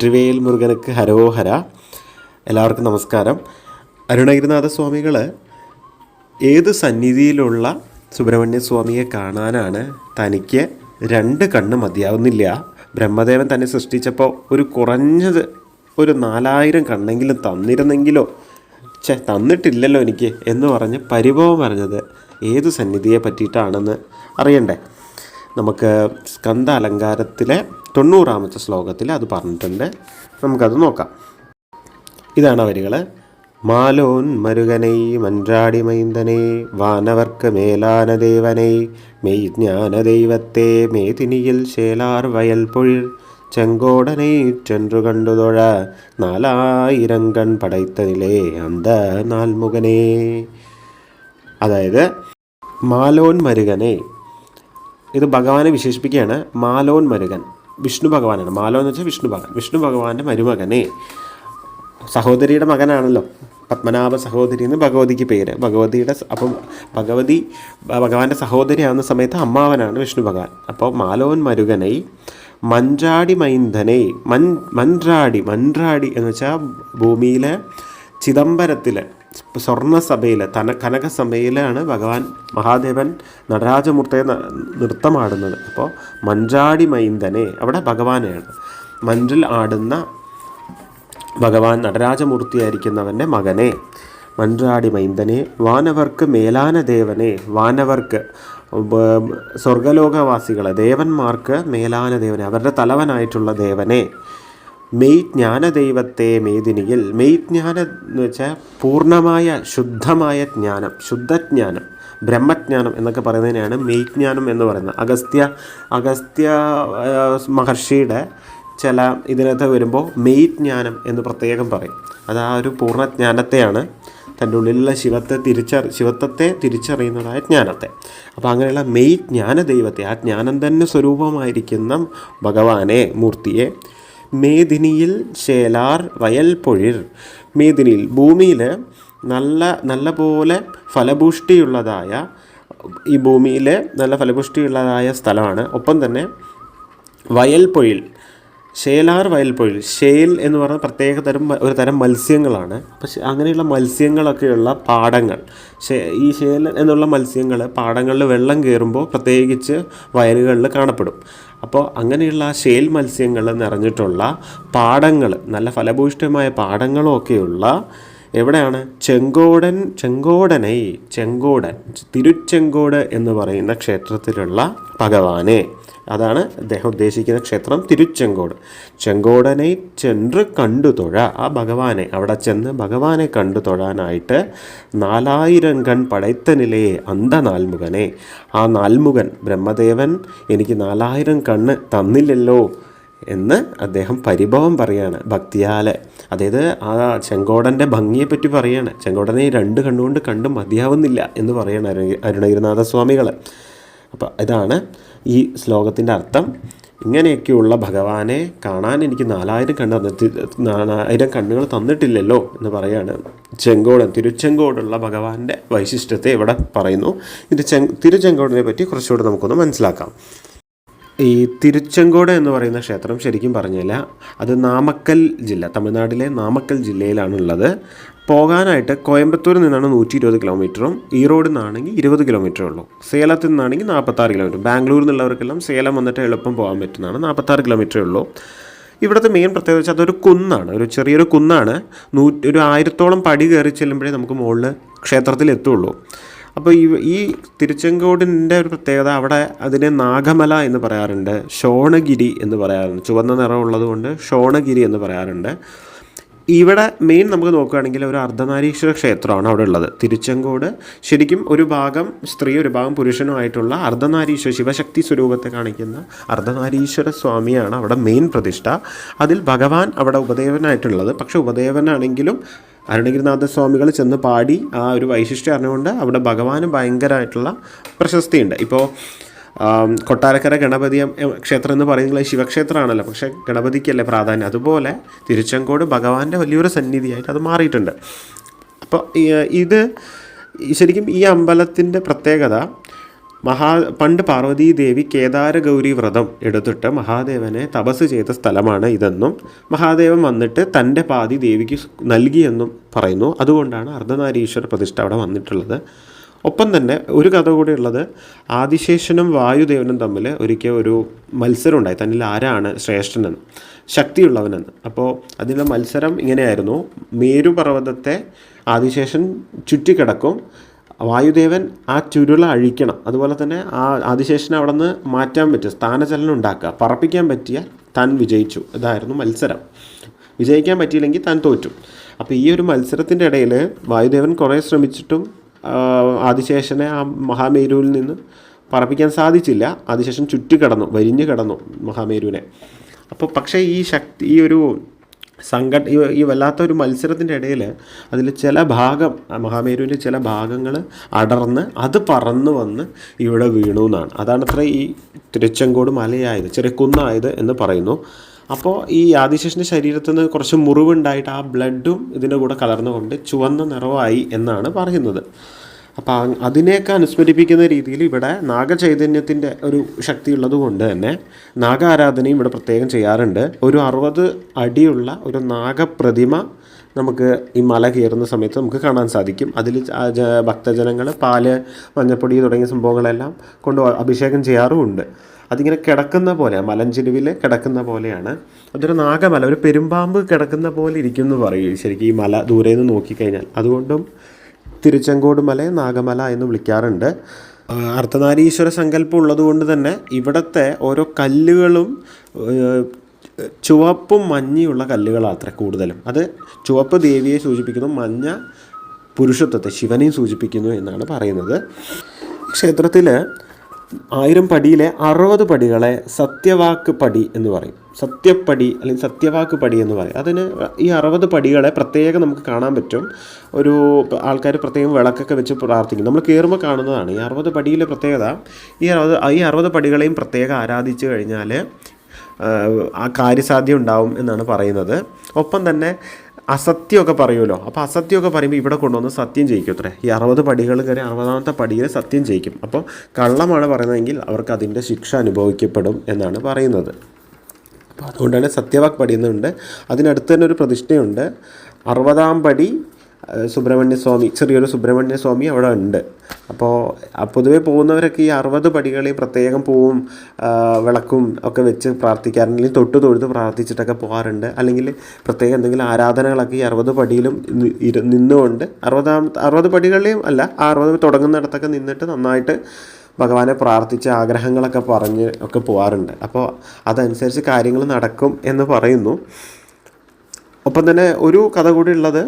ട്രിവേൽ മുരുകനക്ക് ഹരോഹര എല്ലാവർക്കും നമസ്കാരം. അരുണഗിരിനാഥ സ്വാമികൾ ഏത് സന്നിധിയിലുള്ള സുബ്രഹ്മണ്യ സ്വാമിയെ കാണാനാണ് തനിക്ക് രണ്ട് കണ്ണ് മതിയാവുന്നില്ല. ബ്രഹ്മദേവൻ തന്നെ സൃഷ്ടിച്ചപ്പോൾ ഒരു കുറഞ്ഞത് ഒരു നാലായിരം കണ്ണെങ്കിലും തന്നിരുന്നെങ്കിലോ? ഛെ തന്നിട്ടില്ലല്ലോ എനിക്ക് എന്ന് പറഞ്ഞ് പരിഭവം പറഞ്ഞത് ഏത് സന്നിധിയെ പറ്റിയിട്ടാണെന്ന് അറിയണ്ടേ? നമുക്ക് സ്കന്ദ അലങ്കാരത്തിലെ തൊണ്ണൂറാമത്തെ ശ്ലോകത്തിൽ അത് പറഞ്ഞിട്ടുണ്ട്. നമുക്കത് നോക്കാം. ഇതാണ് വരികൾ. മാലോൻ മരുകനൈ മൻറാടി മൈന്ദനേ വാനവർക്ക് മേലാന ദേവനൈ മെയ് ജ്ഞാന ദൈവത്തെ മേതിനിയിൽ ശേലാർ വയൽ പൊഴിൽ ചെങ്കോടനെ ചെன்று കണ്ടുതൊഴ നാലായിരം കൺ പടൈത്തനിലേ അന്ത നാൽമുഖനേ. അതായത് മാലോൻ മരുകനെ ഇത് ഭഗവാനെ വിശേഷിപ്പിക്കുകയാണ് മാലോൻ മരുകൻ. വിഷ്ണു ഭഗവാനാണ്. മാലോ എന്ന് വെച്ചാൽ വിഷ്ണു ഭഗവാൻ. വിഷ്ണു ഭഗവാന്റെ മരുമകനെ. സഹോദരിയുടെ മകനാണല്ലോ. പത്മനാഭ സഹോദരി എന്ന് ഭഗവതിക്ക് പേര്. ഭഗവതിയുടെ അപ്പം ഭഗവതി ഭഗവാന്റെ ഭഗവാന്റെ സഹോദരിയാവുന്ന സമയത്ത് അമ്മാവനാണ് വിഷ്ണു ഭഗവാൻ. അപ്പോൾ മാലോൻ മരുകനെ മഞ്ചാടി മൈന്ധനെ മൻ മൻറാടി മൻറാടി എന്ന് വെച്ചാൽ ഭൂമിയിലെ ചിദംബരത്തിൽ സ്വർണസഭയിൽ തന കനകസഭയിലാണ് ഭഗവാൻ മഹാദേവൻ നടരാജമൂർത്തയെ നൃത്തമാടുന്നത്. അപ്പോൾ മഞ്ചാടി മൈന്ദനെ അവിടെ ഭഗവാനെയാണ്. മഞ്ചിൽ ആടുന്ന ഭഗവാൻ നടരാജമൂർത്തിയായിരിക്കുന്നവന്റെ മകനെ മഞ്ചാടി മൈന്ദനെ വാനവർക്ക് മേലാന ദേവനെ വാനവർക്ക് സ്വർഗലോകവാസികളെ ദേവന്മാർക്ക് മേലാന ദേവനെ അവരുടെ തലവനായിട്ടുള്ള ദേവനെ മെയ് ജ്ഞാനദൈവത്തെ മേദിനിയിൽ മെയ് ജ്ഞാനം എന്ന് വെച്ചാൽ പൂർണമായ ശുദ്ധമായ ജ്ഞാനം ശുദ്ധജ്ഞാനം ബ്രഹ്മജ്ഞാനം എന്നൊക്കെ പറയുന്നതിനെയാണ് മെയ്ജ്ഞാനം എന്ന് പറയുന്നത്. അഗസ്ത്യ അഗസ്ത്യ മഹർഷിയുടെ ചില ഇതിനകത്ത് വരുമ്പോൾ മെയ്ജ്ഞാനം എന്ന് പ്രത്യേകം പറയും. അത് ആ ഒരു പൂർണജ്ഞാനത്തെയാണ് തന്റെ ഉള്ളിലുള്ള ശിവത്തെ തിരിച്ചറി ശിവത്വത്തെ തിരിച്ചറിയുന്നതായ ജ്ഞാനത്തെ. അപ്പോൾ അങ്ങനെയുള്ള മെയ് ജ്ഞാന ദൈവത്തെ ആ ജ്ഞാനം തന്നെ സ്വരൂപമായിരിക്കുന്ന ഭഗവാനെ മൂർത്തിയെ മേദിനിയിൽ വയൽ പൊഴിർ. മേദിനിയിൽ ഭൂമിയിൽ നല്ല നല്ല പോലെ ഫലപുഷ്ടിയുള്ളതായ ഈ ഭൂമിയിൽ നല്ല ഫലപുഷ്ടിയുള്ളതായ സ്ഥലമാണ്. ഒപ്പം തന്നെ വയൽപ്പൊഴിൽ ഷേലാർ വയൽപ്പൊഴിൽ ഷേൽ എന്ന് പറഞ്ഞ പ്രത്യേക തരം ഒരു തരം മത്സ്യങ്ങളാണ്. പക്ഷെ അങ്ങനെയുള്ള മത്സ്യങ്ങളൊക്കെയുള്ള പാടങ്ങൾ ഈ ഷേൽ എന്നുള്ള മത്സ്യങ്ങൾ പാടങ്ങളിൽ വെള്ളം കയറുമ്പോൾ പ്രത്യേകിച്ച് വയലുകളിൽ കാണപ്പെടും. അപ്പോൾ അങ്ങനെയുള്ള ഷേൽ മത്സ്യങ്ങൾ നിറഞ്ഞിട്ടുള്ള പാടങ്ങൾ നല്ല ഫലഭൂയിഷ്ടമായ പാടങ്ങളും ഒക്കെയുള്ള എവിടെയാണ്? ചെങ്കോടൻ ചെങ്കോടനൈ ചെങ്കോടൻ തിരുച്ചെങ്കോട് എന്ന് പറയുന്ന ക്ഷേത്രത്തിലുള്ള ഭഗവാനെ. അതാണ് അദ്ദേഹം ഉദ്ദേശിക്കുന്ന ക്ഷേത്രം തിരുച്ചെങ്കോട്. ചെങ്കോടനെ ചെന്ന് കണ്ടു തൊഴ ആ ഭഗവാനെ. അവിടെ ചെന്ന് ഭഗവാനെ കണ്ടു തൊഴാനായിട്ട് നാലായിരം കൺ പടൈത്തനിലെ അന്ധ നാൽമുഖനെ ആ നാൽമുഖൻ ബ്രഹ്മദേവൻ എനിക്ക് നാലായിരം കണ്ണ് തന്നില്ലല്ലോ. എന്ന് അദ്ദേഹം പരിഭവം പറയാണ് ഭക്തിയാലെ. അതായത് ആ ചെങ്കോടന്റെ ഭംഗിയെപ്പറ്റി പറയാണ്. ചെങ്കോടനെ ഈ രണ്ട് കണ്ണുകൊണ്ട് കണ്ട് മതിയാവുന്നില്ല എന്ന് പറയാണ് അരുണ അരുണഗിരിനാഥസ്വാമികൾ അപ്പോൾ ഇതാണ് ഈ ശ്ലോകത്തിന്റെ അർത്ഥം. ഇങ്ങനെയൊക്കെയുള്ള ഭഗവാനെ കാണാൻ എനിക്ക് നാലായിരം കണ്ണ് നാലായിരം കണ്ണുകൾ തന്നിട്ടില്ലല്ലോ എന്ന് പറയാണ് ചെങ്കോടൻ. തിരുച്ചെങ്കോടുള്ള ഭഗവാന്റെ വൈശിഷ്ട്യത്തെ ഇവിടെ പറയുന്നു. ഇത് ചെങ് തിരുച്ചെങ്കോടിനെ പറ്റി കുറച്ചുകൂടെ നമുക്കൊന്ന് മനസ്സിലാക്കാം. ഈ തിരുച്ചെങ്കോട് എന്ന് പറയുന്ന ക്ഷേത്രം ശരിക്കും പറഞ്ഞില്ല അത് നാമക്കൽ ജില്ല തമിഴ്നാട്ടിലെ നാമക്കൽ ജില്ലയിലാണുള്ളത്. പോകാനായിട്ട് കോയമ്പത്തൂരിൽ നിന്നാണ് നൂറ്റി ഇരുപത് കിലോമീറ്ററും ഈറോഡിൽ നിന്നാണെങ്കിൽ ഇരുപത് കിലോമീറ്ററേ ഉള്ളൂ. സേലത്തിൽ നിന്നാണെങ്കിൽ നാൽപ്പത്താറ് കിലോമീറ്റർ ബാംഗ്ലൂരിൽ നിന്നുള്ളവർക്കെല്ലാം സേലം വന്നിട്ട് എളുപ്പം പോകാൻ പറ്റുന്നതാണ് നാൽപ്പത്താറ് കിലോമീറ്ററേ ഉള്ളൂ. ഇവിടുത്തെ മെയിൻ പ്രത്യേകത വെച്ചാൽ അതൊരു കുന്നാണ് ഒരു ചെറിയൊരു കുന്നാണ്. നൂ ഒരു ആയിരത്തോളം പടി കയറി ചെല്ലുമ്പോഴേ നമുക്ക് മുകളിൽ ക്ഷേത്രത്തിൽ എത്തുള്ളൂ. അപ്പോൾ ഈ ഈ തിരുച്ചെങ്കോടിന്റെ ഒരു പ്രത്യേകത അവിടെ അതിനെ നാഗമല എന്ന് പറയാറുണ്ട് ഷോണഗിരി എന്ന് പറയാറുണ്ട്. ചുവന്ന നിറമുള്ളത് കൊണ്ട് ഷോണഗിരി എന്ന് പറയാറുണ്ട്. ഇവിടെ മെയിൻ നമുക്ക് നോക്കുകയാണെങ്കിൽ ഒരു അർദ്ധനാരീശ്വര ക്ഷേത്രമാണ് അവിടെ ഉള്ളത്. തിരുച്ചെങ്കോട് ശരിക്കും ഒരു ഭാഗം സ്ത്രീ ഒരു ഭാഗം പുരുഷനുമായിട്ടുള്ള അർദ്ധനാരീശ്വര ശിവശക്തി സ്വരൂപത്തെ കാണിക്കുന്ന അർദ്ധനാരീശ്വര സ്വാമിയാണ് അവിടെ മെയിൻ പ്രതിഷ്ഠ. അതിൽ ഭഗവാൻ അവിടെ ഉപദേവനായിട്ടുള്ളത്. പക്ഷേ ഉപദേവനാണെങ്കിലും അരുണഗിരിനാഥ സ്വാമികൾ ചെന്ന് പാടി ആ ഒരു വൈശിഷ്ട്യം അറിഞ്ഞുകൊണ്ട് അവിടെ ഭഗവാന് ഭയങ്കരമായിട്ടുള്ള പ്രശസ്തിയുണ്ട്. ഇപ്പോൾ കൊട്ടാരക്കര ഗണപതി ക്ഷേത്രം എന്ന് പറയുന്നത് ശിവക്ഷേത്രമാണല്ലോ. പക്ഷേ ഗണപതിക്കല്ലേ പ്രാധാന്യം? അതുപോലെ തിരുച്ചെങ്കോട് ഭഗവാന്റെ വലിയൊരു സന്നിധിയായിട്ട് അത് മാറിയിട്ടുണ്ട്. അപ്പോൾ ഇത് ശരിക്കും ഈ അമ്പലത്തിന്റെ പ്രത്യേകത മഹാ പണ്ട് പാർവതീ ദേവി കേദാരഗൗരി വ്രതം എടുത്തിട്ട് മഹാദേവനെ തപസ് ചെയ്ത സ്ഥലമാണ് ഇതെന്നും മഹാദേവൻ വന്നിട്ട് തന്റെ പാതി ദേവിക്ക് നൽകിയെന്നും പറയുന്നു. അതുകൊണ്ടാണ് അർദ്ധനാരീശ്വര പ്രതിഷ്ഠ അവിടെ വന്നിട്ടുള്ളത്. ഒപ്പം തന്നെ ഒരു കഥ കൂടി ഉള്ളത് ആദിശേഷനും വായുദേവനും തമ്മിൽ ഒരിക്കൽ ഒരു മത്സരം ഉണ്ടായി. തന്നിൽ ആരാണ് ശ്രേഷ്ഠനെന്ന്? ശക്തിയുള്ളവനെന്ന്. അപ്പോൾ അതിന്റെ മത്സരം ഇങ്ങനെയായിരുന്നു. മേരുപർവതത്തെ ആദിശേഷൻ ചുറ്റിക്കിടക്കും. വായുദേവൻ ആ ചുരുള അഴിക്കണം. അതുപോലെ തന്നെ ആ ആദിശേഷനെ അവിടെ നിന്ന് മാറ്റാൻ പറ്റും. സ്ഥാനചലനം ഉണ്ടാക്കുക. പറപ്പിക്കാൻ പറ്റിയ താൻ വിജയിച്ചു. ഇതായിരുന്നു മത്സരം. വിജയിക്കാൻ പറ്റിയില്ലെങ്കിൽ താൻ തോറ്റു. അപ്പോൾ ഈ ഒരു മത്സരത്തിന്റെ ഇടയിൽ വായുദേവൻ കുറേ ശ്രമിച്ചിട്ടും ആദിശേഷനെ ആ മഹാമേരുവിൽ നിന്ന് പറപ്പിക്കാൻ സാധിച്ചില്ല. ആദിശേഷൻ ചുറ്റിക്കടന്നു വരിഞ്ഞു കടന്നു മഹാമേരുവിനെ. അപ്പോൾ പക്ഷേ ഈ ശക്തി ഈ ഒരു സംഘട ഈ വല്ലാത്ത ഒരു മത്സരത്തിന്റെ ഇടയിൽ അതിൽ ചില ഭാഗം മഹാമേരുവിന്റെ ചില ഭാഗങ്ങൾ അടർന്ന് അത് പറന്നു വന്ന് ഇവിടെ വീണു എന്നാണ്. അതാണ് ഈ തിരുച്ചെങ്കോട് മലയായത് ചെറിയ കുന്നായത് എന്ന് പറയുന്നു. അപ്പോൾ ഈ ആദിശേഷന്റെ ശരീരത്തിൽ നിന്ന് കുറച്ച് മുറിവുണ്ടായിട്ട് ആ ബ്ലഡും ഇതിന്റെ കൂടെ കലർന്നുകൊണ്ട് ചുവന്ന നിറവായി എന്നാണ് പറയുന്നത്. അപ്പോൾ അതിനെയൊക്കെ അനുസ്മരിപ്പിക്കുന്ന രീതിയിൽ ഇവിടെ നാഗചൈതന്യത്തിന്റെ ഒരു ശക്തി ഉള്ളത് കൊണ്ട് തന്നെ നാഗാരാധനയും ഇവിടെ പ്രത്യേകം ചെയ്യാറുണ്ട്. ഒരു അറുപത് അടിയുള്ള ഒരു നാഗപ്രതിമ നമുക്ക് ഈ മല കയറുന്ന സമയത്ത് നമുക്ക് കാണാൻ സാധിക്കും. അതിൽ ഭക്തജനങ്ങൾ പാൽ മഞ്ഞപ്പൊടി തുടങ്ങിയ സംഭവങ്ങളെല്ലാം കൊണ്ട് അഭിഷേകം ചെയ്യാറുമുണ്ട്. അതിങ്ങനെ കിടക്കുന്ന പോലെ മലഞ്ചെരുവിൽ കിടക്കുന്ന പോലെയാണ്. അതൊരു നാഗമല ഒരു പെരുമ്പാമ്പ് കിടക്കുന്ന പോലെ ഇരിക്കും എന്ന് പറയും. ശരിക്കും ഈ മല ദൂരെ നിന്ന് നോക്കിക്കഴിഞ്ഞാൽ. അതുകൊണ്ടും തിരുച്ചെങ്കോട് മല നാഗമല എന്ന് വിളിക്കാറുണ്ട്. അർദ്ധനാരീശ്വര സങ്കല്പം ഉള്ളതുകൊണ്ട് തന്നെ ഇവിടുത്തെ ഓരോ കല്ലുകളും ചുവപ്പും മഞ്ഞയുള്ള കല്ലുകളാണ് അത്ര കൂടുതലും. അത് ചുവപ്പ് ദേവിയെ സൂചിപ്പിക്കുന്നു മഞ്ഞ പുരുഷത്വത്തെ ശിവനെയും സൂചിപ്പിക്കുന്നു എന്നാണ് പറയുന്നത്. ക്ഷേത്രത്തിൽ ആയിരം പടിയിലെ അറുപത് പടികളെ സത്യവാക്ക് പടി എന്ന് പറയും. സത്യപ്പടി അല്ലെങ്കിൽ സത്യവാക്ക് പടി എന്ന് പറയും. അതിന് ഈ അറുപത് പടികളെ പ്രത്യേകം നമുക്ക് കാണാൻ പറ്റും. ഒരു ആൾക്കാർ പ്രത്യേകം വിളക്കൊക്കെ വെച്ച് പ്രാർത്ഥിക്കും. നമ്മൾ കയറുമ്പോൾ കാണുന്നതാണ്. ഈ അറുപത് പടിയിലെ പ്രത്യേകത ഈ അറുപത് ഈ അറുപത് പടികളെയും പ്രത്യേകം ആരാധിച്ചു കഴിഞ്ഞാൽ ആ കാര്യസാധ്യം ഉണ്ടാവും എന്നാണ് പറയുന്നത്. ഒപ്പം തന്നെ അസത്യമൊക്കെ പറയുമല്ലോ. അപ്പോൾ അസത്യമൊക്കെ പറയുമ്പോൾ ഇവിടെ കൊണ്ടുവന്ന് സത്യം ജയിക്കും അത്രേ. ഈ അറുപത് പടികൾ കയറി അറുപതാമത്തെ പടിയിൽ സത്യം ജയിക്കും. അപ്പോൾ കള്ളമാണ് പറയുന്നതെങ്കിൽ അവർക്ക് അതിന്റെ ശിക്ഷ അനുഭവിക്കപ്പെടും എന്നാണ് പറയുന്നത്. അപ്പോൾ അതുകൊണ്ടാണ് സത്യവാക് പടി എന്നുണ്ട് അതിനടുത്ത് തന്നെ ഒരു പ്രതിഷ്ഠയുണ്ട്. അറുപതാം പടി സുബ്രഹ്മണ്യ സ്വാമി ചെറിയൊരു സുബ്രഹ്മണ്യ സ്വാമി അവിടെ ഉണ്ട്. അപ്പോൾ പൊതുവേ പോകുന്നവരൊക്കെ ഈ അറുപത് പടികളിൽ പ്രത്യേകം പൂവും വിളക്കും ഒക്കെ വെച്ച് പ്രാർത്ഥിക്കാറുണ്ട്. അല്ലെങ്കിൽ തൊട്ട് തൊഴുത് പ്രാർത്ഥിച്ചിട്ടൊക്കെ പോകാറുണ്ട്. അല്ലെങ്കിൽ പ്രത്യേകം എന്തെങ്കിലും ആരാധനകളൊക്കെ ഈ അറുപത് പടിയിലും നിന്നുകൊണ്ട് അറുപതാം അറുപത് പടികളിലും അല്ല അറുപത് തുടങ്ങുന്നിടത്തൊക്കെ നിന്നിട്ട് നന്നായിട്ട് ഭഗവാനെ പ്രാർത്ഥിച്ച് ആഗ്രഹങ്ങളൊക്കെ പറഞ്ഞ് ഒക്കെ പോകാറുണ്ട്. അപ്പോൾ അതനുസരിച്ച് കാര്യങ്ങൾ നടക്കും എന്ന് പറയുന്നു. ഒപ്പം തന്നെ ഒരു കഥ കൂടി ഉള്ളത്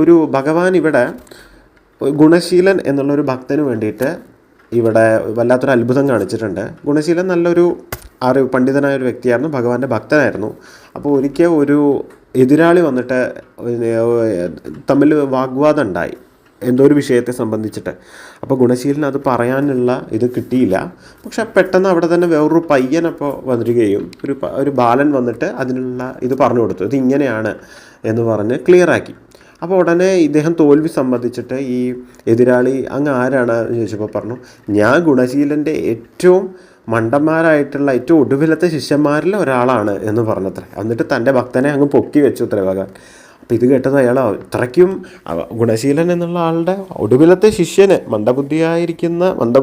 ഒരു ഭഗവാൻ ഇവിടെ ഗുണശീലൻ എന്നുള്ളൊരു ഭക്തന് വേണ്ടിയിട്ട് ഇവിടെ വല്ലാത്തൊരു അത്ഭുതം കാണിച്ചിട്ടുണ്ട്. ഗുണശീലൻ നല്ലൊരു അറിവ് പണ്ഡിതനായ ഒരു വ്യക്തിയായിരുന്നു ഭഗവാന്റെ ഭക്തനായിരുന്നു. അപ്പോൾ ഒരിക്കൽ ഒരു എതിരാളി വന്നിട്ട് തമ്മിൽ വാഗ്വാദം ഉണ്ടായി. എന്തോ ഒരു വിഷയത്തെ സംബന്ധിച്ചിട്ട്. അപ്പോൾ ഗുണശീലൻ അത് പറയാനുള്ള ഇത് കിട്ടിയില്ല. പക്ഷെ പെട്ടെന്ന് അവിടെ തന്നെ വേറൊരു പയ്യൻ അപ്പോൾ വന്നിരിക്കുകയും ഒരു ഒരു ബാലൻ വന്നിട്ട് അതിനുള്ള ഇത് പറഞ്ഞു കൊടുത്തു. ഇത് ഇങ്ങനെയാണ് എന്ന് പറഞ്ഞ് ക്ലിയറാക്കി അപ്പോൾ ഉടനെ ഇദ്ദേഹം തോൽവി സംബന്ധിച്ചിട്ട് ഈ എതിരാളി അങ്ങ് ആരാണ് എന്ന് ചോദിച്ചപ്പോൾ പറഞ്ഞു ഞാൻ ഗുണശീലന്റെ ഏറ്റവും മണ്ടന്മാരായിട്ടുള്ള ഏറ്റവും ഒടുവിലത്തെ ശിഷ്യന്മാരിൽ ഒരാളാണ് എന്ന് പറഞ്ഞത്രേ. എന്നിട്ട് തന്റെ ഭക്തനെ അങ്ങ് പൊക്കി വെച്ചു അത്രേ ഭഗവാൻ അപ്പം ഇത് കേട്ടത് അയാൾ ഇത്രയ്ക്കും അവ- ഗുണശീലൻ എന്നുള്ള ആളുടെ ഒടുവിലത്തെ ശിഷ്യന് മന്ദബുദ്ധിയായിരിക്കുന്ന മന്ദ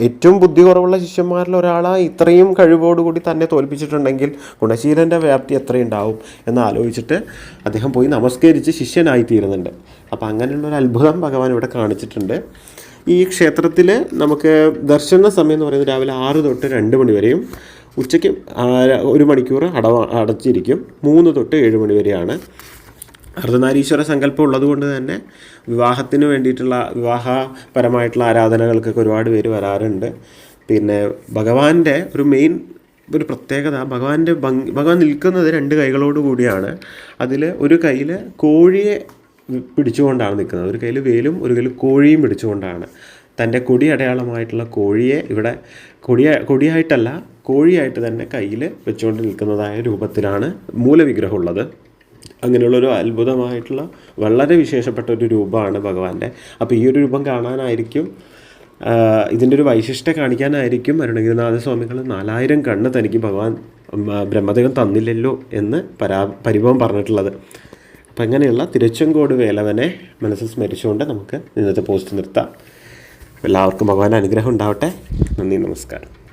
ഏറ്റവും ബുദ്ധി കുറവുള്ള ശിഷ്യന്മാരിൽ ഒരാളാ ഇത്രയും കഴിവോടുകൂടി തന്നെ തോൽപ്പിച്ചിട്ടുണ്ടെങ്കിൽ ഗുണശീലന്റെ വ്യാപ്തി എത്രയുണ്ടാവും എന്ന് ആലോചിച്ചിട്ട് അദ്ദേഹം പോയി നമസ്കരിച്ച് ശിഷ്യനായി തീരുന്നുണ്ട് അപ്പോൾ അങ്ങനെയുള്ള ഒരു അത്ഭുതം ഭഗവാൻ ഇവിടെ കാണിച്ചിട്ടുണ്ട്. ഈ ക്ഷേത്രത്തിൽ നമുക്ക് ദർശന സമയം എന്ന് പറയുന്നത് രാവിലെ ആറ് തൊട്ട് രണ്ട് മണി വരെയും ഉച്ചയ്ക്ക് ഒരു മണിക്കൂർ അടവ അടച്ചിരിക്കും. മൂന്ന് തൊട്ട് ഏഴ് മണി വരെയാണ്. അർദ്ധനാരീശ്വര സങ്കല്പം ഉള്ളതുകൊണ്ട് തന്നെ വിവാഹത്തിന് വേണ്ടിയിട്ടുള്ള വിവാഹപരമായിട്ടുള്ള ആരാധനകൾക്കൊക്കെ ഒരുപാട് പേര് വരാറുണ്ട്. പിന്നെ ഭഗവാന്റെ ഒരു മെയിൻ ഒരു പ്രത്യേകത ഭഗവാന്റെ ഭംഗി ഭഗവാൻ നിൽക്കുന്നത് രണ്ട് കൈകളോട് കൂടിയാണ്. അതിൽ ഒരു കയ്യിൽ കോഴിയെ പിടിച്ചുകൊണ്ടാണ് നിൽക്കുന്നത്. ഒരു കയ്യിൽ വേലും ഒരു കയ്യിൽ കോഴിയും പിടിച്ചുകൊണ്ടാണ്. തന്റെ കൊടി അടയാളമായിട്ടുള്ള കോഴിയെ ഇവിടെ കൊടിയ കൊടിയായിട്ടല്ല കോഴിയായിട്ട് തന്നെ കയ്യിൽ വെച്ചുകൊണ്ട് നിൽക്കുന്നതായ രൂപത്തിലാണ് മൂലവിഗ്രഹം ഉള്ളത്. അങ്ങനെയുള്ളൊരു അത്ഭുതമായിട്ടുള്ള വളരെ വിശേഷപ്പെട്ട ഒരു രൂപമാണ് ഭഗവാന്റെ. അപ്പോൾ ഈ ഒരു രൂപം കാണാനായിരിക്കും ഇതിന്റെ ഒരു വൈശിഷ്ട്യം കാണിക്കാനായിരിക്കും അരുണഗിരിനാഥ സ്വാമികൾ നാലായിരം കണ്ണ് തനിക്ക് ഭഗവാൻ ബ്രഹ്മദേവൻ തന്നില്ലല്ലോ എന്ന് പരാ പരിഭവം പറഞ്ഞിട്ടുള്ളത്. അപ്പം അങ്ങനെയുള്ള തിരുച്ചെങ്കോട് വേലവനെ മനസ്സിൽ സ്മരിച്ചുകൊണ്ട് നമുക്ക് ഇന്നത്തെ പോസ്റ്റ് നിർത്താം. എല്ലാവർക്കും ഭഗവാൻ അനുഗ്രഹം ഉണ്ടാവട്ടെ. നന്ദി നമസ്കാരം.